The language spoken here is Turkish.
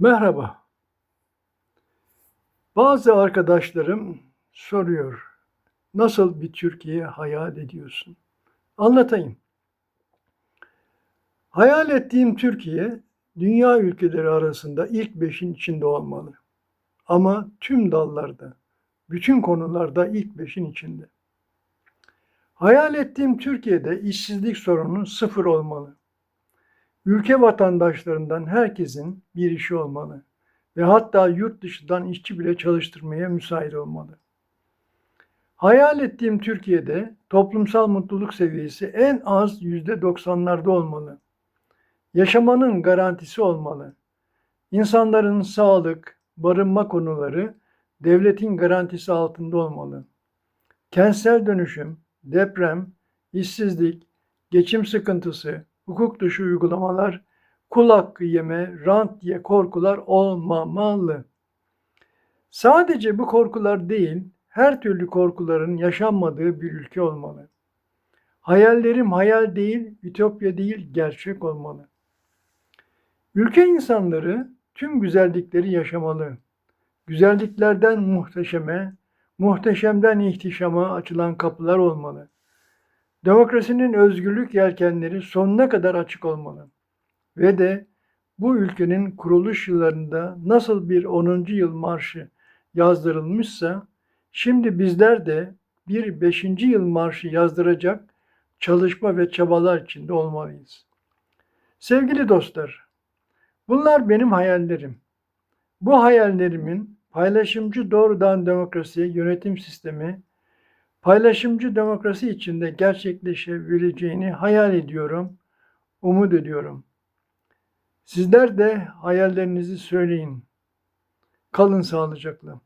Merhaba. Bazı arkadaşlarım soruyor. Nasıl bir Türkiye hayal ediyorsun? Anlatayım. Hayal ettiğim Türkiye dünya ülkeleri arasında ilk beşin içinde olmalı. Ama tüm dallarda, bütün konularda ilk beşin içinde. Hayal ettiğim Türkiye'de işsizlik sorunu sıfır olmalı. Ülke vatandaşlarından herkesin bir işi olmalı ve hatta yurt dışından işçi bile çalıştırmaya müsait olmalı. Hayal ettiğim Türkiye'de toplumsal mutluluk seviyesi en az %90'larda olmalı. Yaşamanın garantisi olmalı. İnsanların sağlık, barınma konuları devletin garantisi altında olmalı. Kentsel dönüşüm, deprem, işsizlik, geçim sıkıntısı, hukuk dışı uygulamalar, kul hakkı yeme, rant diye korkular olmamalı. Sadece bu korkular değil, her türlü korkuların yaşanmadığı bir ülke olmalı. Hayallerim hayal değil, ütopya değil, gerçek olmalı. Ülke insanları tüm güzellikleri yaşamalı. Güzelliklerden muhteşeme, muhteşemden ihtişama açılan kapılar olmalı. Demokrasinin özgürlük yelkenleri sonuna kadar açık olmalı. Ve de bu ülkenin kuruluş yıllarında nasıl bir 10. yıl marşı yazdırılmışsa, şimdi bizler de bir 5. yıl marşı yazdıracak çalışma ve çabalar içinde olmalıyız. Sevgili dostlar, bunlar benim hayallerim. Bu hayallerimin paylaşımcı doğrudan demokrasi yönetim sistemi paylaşımcı demokrasi içinde gerçekleşebileceğini hayal ediyorum, umut ediyorum. Sizler de hayallerinizi söyleyin. Kalın sağlıcakla.